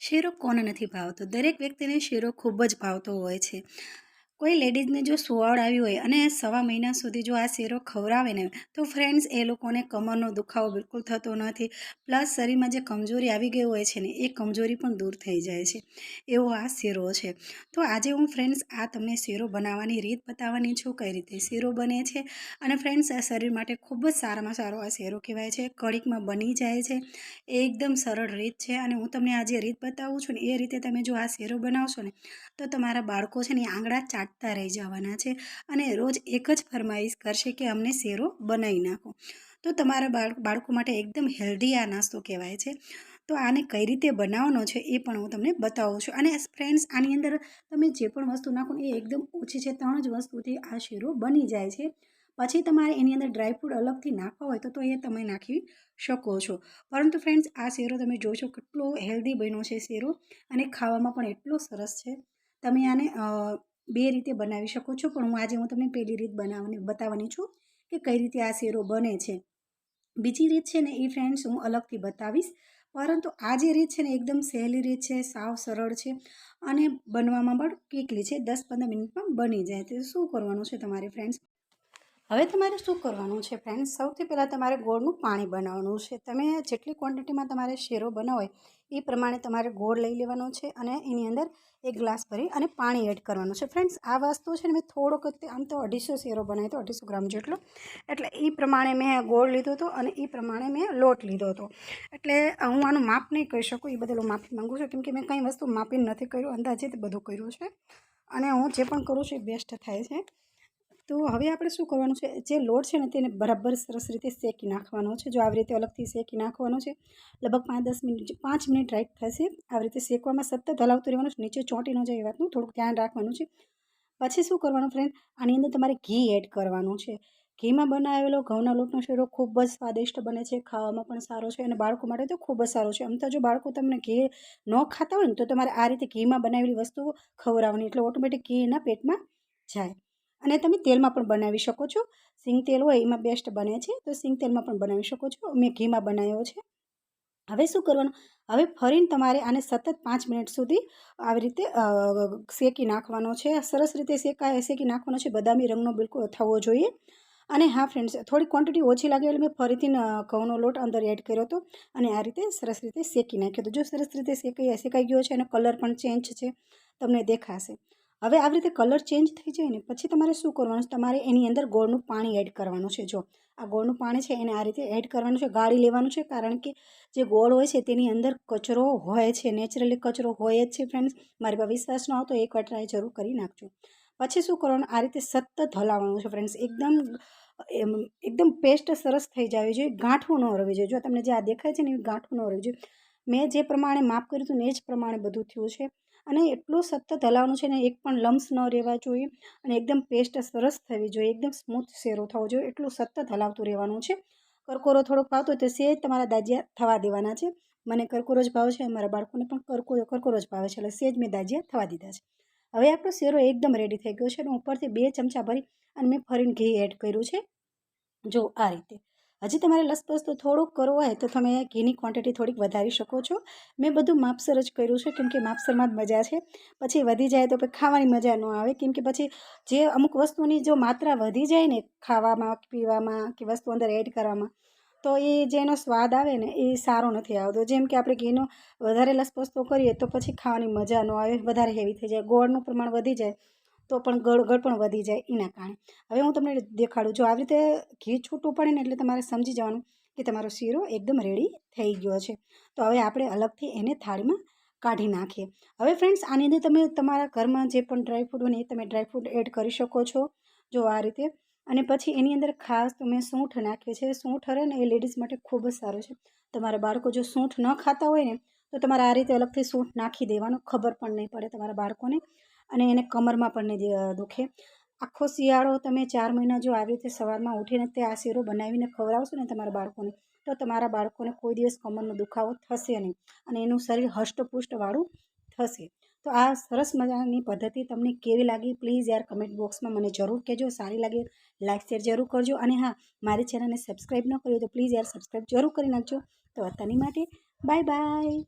શેરો કોને નથી ભાવતો? દરેક વ્યક્તિને શેરો ખૂબ જ ભાવતો હોય છે. કોઈ લેડીઝને જો સુવાડ આવી હોય અને સવા મહિના સુધી જો આ શેરો ખવડાવે ને, તો ફ્રેન્ડ્સ એ લોકોને કમરનો દુખાવો બિલકુલ થતો નથી. પ્લસ શરીરમાં જે કમજોરી આવી ગઈ હોય છે ને, એ કમજોરી પણ દૂર થઈ જાય છે. એવો આ શેરો છે. તો આજે હું ફ્રેન્ડ્સ આ તમને શેરો બનાવવાની રીત બતાવવાની છું, કઈ રીતે શેરો બને છે. અને ફ્રેન્ડ્સ આ શરીર માટે ખૂબ જ સારામાં સારો આ શેરો કહેવાય છે. કડીકમાં બની જાય છે. એ એકદમ સરળ રીત છે અને હું તમને આજે રીત બતાવું છું ને, એ રીતે તમે જો આ શેરો બનાવશો ને, તો તમારા બાળકો છે ને આંગળા આંગળા ચાટતા રહી જવાના છે અને રોજ એક જ ફરમાઈશ કરશે કે અમને શેરો બનાવી નાખો. તો તમારા બાળ, બાળકો માટે એકદમ હેલ્ધી આ નાસ્તો કહેવાય છે. તો આને કઈ રીતે બનાવવાનો છે એ પણ હું તમને બતાવું છું. અને ફ્રેન્ડ્સ, આની અંદર તમે જે પણ વસ્તુ નાખો એ એકદમ ઓછી છે, ત્રણ જ વસ્તુથી આ શેરો બની જાય છે. પછી તમારે એની અંદર ડ્રાયફ્રૂટ અલગથી નાખવા હોય તો તો એ તમે નાખી શકો છો. પરંતુ ફ્રેન્ડ્સ, આ શેરો તમે જોશો કેટલો હેલ્ધી બન્યો છે શેરો અને ખાવામાં પણ એટલો સરસ છે. તમે આને બે રીતે બનાવી શકો છો, પણ હું આજે હું તમને પહેલી રીત બનાવવાની બતાવવાની છું કે કઈ રીતે આ શેરો બને છે. બીજી રીત છે ને, એ ફ્રેન્ડ્સ હું અલગથી બતાવીશ. પરંતુ આ જે રીત છે ને, એકદમ સહેલી રીત છે, સાવ સરળ છે અને બનવામાં પણ કેટલી છે, દસ પંદર મિનિટમાં બની જાય. તો શું કરવાનું છે તમારે ફ્રેન્ડ્સ હવે તમારે શું કરવાનું છે ફ્રેન્ડ્સ સૌથી પહેલાં તમારે ગોળનું પાણી બનાવવાનું છે. તમે જેટલી ક્વોન્ટિટીમાં તમારે શેરો બનાવો એ પ્રમાણે તમારે ગોળ લઈ લેવાનો છે અને એની અંદર એક ગ્લાસ ભરી અને પાણી એડ કરવાનું છે. ફ્રેન્ડ્સ આ વસ્તુ છે ને મેં થોડોક આમ તો અઢીસો શેરો બનાવ્યો હતો અઢીસો ગ્રામ જેટલો. એટલે એ પ્રમાણે મેં ગોળ લીધો હતો અને એ પ્રમાણે મેં લોટ લીધો હતો. એટલે હું આનું માપ નહીં કહી શકું, એ બદલ હું માફી માગું છું કેમ કે મેં કંઈ વસ્તુ માપીને નથી કર્યું, અંદાજે બધું કર્યું છે. અને હું જે પણ કરું છું એ બેસ્ટ થાય છે. તો હવે આપણે શું કરવાનું છે? જે લોટ છે ને તેને બરાબર સરસ રીતે શેકી નાખવાનો છે. જો આવી રીતે અલગથી શેકી નાખવાનો છે, લગભગ પાંચ દસ મિનિટ પાંચ મિનિટ રાઈટ થશે, આવી રીતે શેકવામાં સતત હલાવતું રહેવાનું છે. નીચે ચોંટી ન જાય એ વાતનું, થોડુંક ધ્યાન રાખવાનું છે. પછી શું કરવાનું ફ્રેન્ડ આની અંદર તમારે ઘી એડ કરવાનું છે. ઘીમાં બનાવેલો ઘઉંના લોટનો શેરો ખૂબ જ સ્વાદિષ્ટ બને છે, ખાવામાં પણ સારો છે અને બાળકો માટે તો ખૂબ જ સારો છે. આમ તો જો બાળકો તમને ઘી ન ખાતા હોય ને, તો તમારે આ રીતે ઘીમાં બનાવેલી વસ્તુઓ ખવડાવવાની, એટલે ઓટોમેટિક ઘી એના પેટમાં જાય. અને તમે તેલમાં પણ બનાવી શકો છો. સિંગ તેલ હોય એમાં બેસ્ટ બને છે. તો સિંગ તેલમાં પણ બનાવી શકો છો. મેં ઘીમાં બનાવ્યો છે. હવે શું કરવાનું? હવે ફરીને તમારે આને સતત પાંચ મિનિટ સુધી આવી રીતે શેકી નાખવાનો છે. સરસ રીતે શેકાય, શેકી નાખવાનો છે. બદામી રંગનો બિલકુલ થવો જોઈએ. અને હા ફ્રેન્ડ્સ થોડી ક્વોન્ટિટી ઓછી લાગે એટલે મેં ફરીથી ઘઉંનો લોટ અંદર એડ કર્યો હતો. અને આ રીતે સરસ રીતે શેકી નાખ્યો હતો. જો સરસ રીતે શેકાઈ શેકાઈ ગયો છે અને કલર પણ ચેન્જ છે, તમને દેખાશે. હવે આવી રીતે કલર ચેન્જ થઈ જાય ને, પછી તમારે શું કરવાનું? છે તમારે એની અંદર ગોળનું પાણી એડ કરવાનું છે. જો, આ ગોળનું પાણી છે એને આ રીતે એડ કરવાનું છે, ગાળી લેવાનું છે, કારણ કે જે ગોળ હોય છે તેની અંદર કચરો હોય છે નેચરલી કચરો હોય જ છે ફ્રેન્ડ્સ મારી પાસે વિશ્વાસ ન આવતો એક વાર ટ્રાય જરૂર કરી નાખજો. પછી શું કરવાનું? આ રીતે સતત હલાવવાનું છે ફ્રેન્ડ્સ એકદમ એકદમ પેસ્ટ સરસ થઈ જવી જોઈએ. ગાંઠવું ન રહેવી જોઈએ. જો તમને જે આ દેખાય છે ને, એ ગાંઠવું ન રહેવી જોઈએ. મેં જે પ્રમાણે માપ કર્યું હતું ને, એ જ પ્રમાણે બધું થયું છે. અને એટલું સતત હલાવવાનું છે ને, એક પણ લમ્સ ન રહેવા જોઈએ અને એકદમ પેસ્ટ સરસ થવી જોઈએ, એકદમ સ્મૂથ શેરો થવો જોઈએ, એટલું સતત હલાવતું રહેવાનું છે. કરકોરો થોડોક ભાવતો તો સેજ તમારા દાજિયા થવા દેવાના છે. મને કરકોરો જ ભાવ છે મારા બાળકોને પણ કરકોરો કરકોરો જ ભાવે છે, એટલે સેજ મેં દાજિયા થવા દીધા છે. હવે આપણો શેરો એકદમ રેડી થઈ ગયો છે અને ઉપરથી બે ચમચા ભરી અને મેં ફરીને ઘી એડ કર્યું છે. જો આ રીતે. હજી તમારે લસપસ તો થોડુંક કરવું હોય તો તમે ઘીની ક્વોન્ટિટી થોડીક વધારી શકો છો. મેં બધું માપસર જ કર્યું છે, કેમ કે માપસરમાં જ મજા છે. પછી વધી જાય તો પછી ખાવાની મજા ન આવે કેમકે પછી જે અમુક વસ્તુની જો માત્રા વધી જાય ને ખાવામાં, પીવામાં કે વસ્તુ અંદર એડ કરવામાં, તો એ જેનો સ્વાદ આવે ને એ સારો નથી આવતો. જેમ કે આપણે ઘીનો વધારે લસપસતો કરીએ તો પછી ખાવાની મજા ન આવે, વધારે હેવી થઈ જાય, ગોળનું પ્રમાણ વધી જાય. તો પણ ગળગળ પણ વધી જાય એના કારણે. હવે હું તમને દેખાડું જો આવી રીતે ઘી છૂટું પડે ને એટલે તમારે સમજી જવાનું કે તમારો શીરો એકદમ રેડી થઈ ગયો છે. તો હવે આપણે અલગથી એને થાળીમાં કાઢી નાખીએ. હવે ફ્રેન્ડ્સ આની અંદર તમે તમારા ઘરમાં જે પણ ડ્રાયફ્રૂટ હોય ને એ તમે ડ્રાયફ્રૂટ એડ કરી શકો છો, જો આ રીતે. અને પછી એની અંદર ખાસ તો મેં સૂંઠ નાખ્યો છે સૂંઠ હરે ને એ લેડીઝ માટે ખૂબ જ સારું છે. તમારા બાળકો જો સૂંઠ ન ખાતા હોય ને, તો તમારે આ રીતે અલગથી સૂંઠ નાખી દેવાનું, ખબર પણ નહીં પડે તમારા બાળકોને. અને એને કમરમાં પણ નહીં દુખે. આખો શિયાળો તમે ચાર મહિના જો આવી રીતે સવારમાં ઉઠીને તે આ શીરો બનાવીને ખવડાવશો ને તમારા બાળકોને, તો તમારા બાળકોને કોઈ દિવસ કમરનો દુખાવો થશે નહીં અને એનું શરીર હષ્ટપુષ્ટવાળું થશે. તો આ સરસ મજાની પદ્ધતિ તમને કેવી લાગી? પ્લીઝ યાર કમેન્ટ બોક્સમાં મને જરૂર કહેજો. સારી લાગે લાઇક શેર જરૂર કરજો. અને હા, મારી ચેનલને સબસ્ક્રાઈબ ન કર્યું તો પ્લીઝ યાર સબસ્ક્રાઈબ જરૂર કરી નાખજો. તો અત્યારની માટે બાય બાય.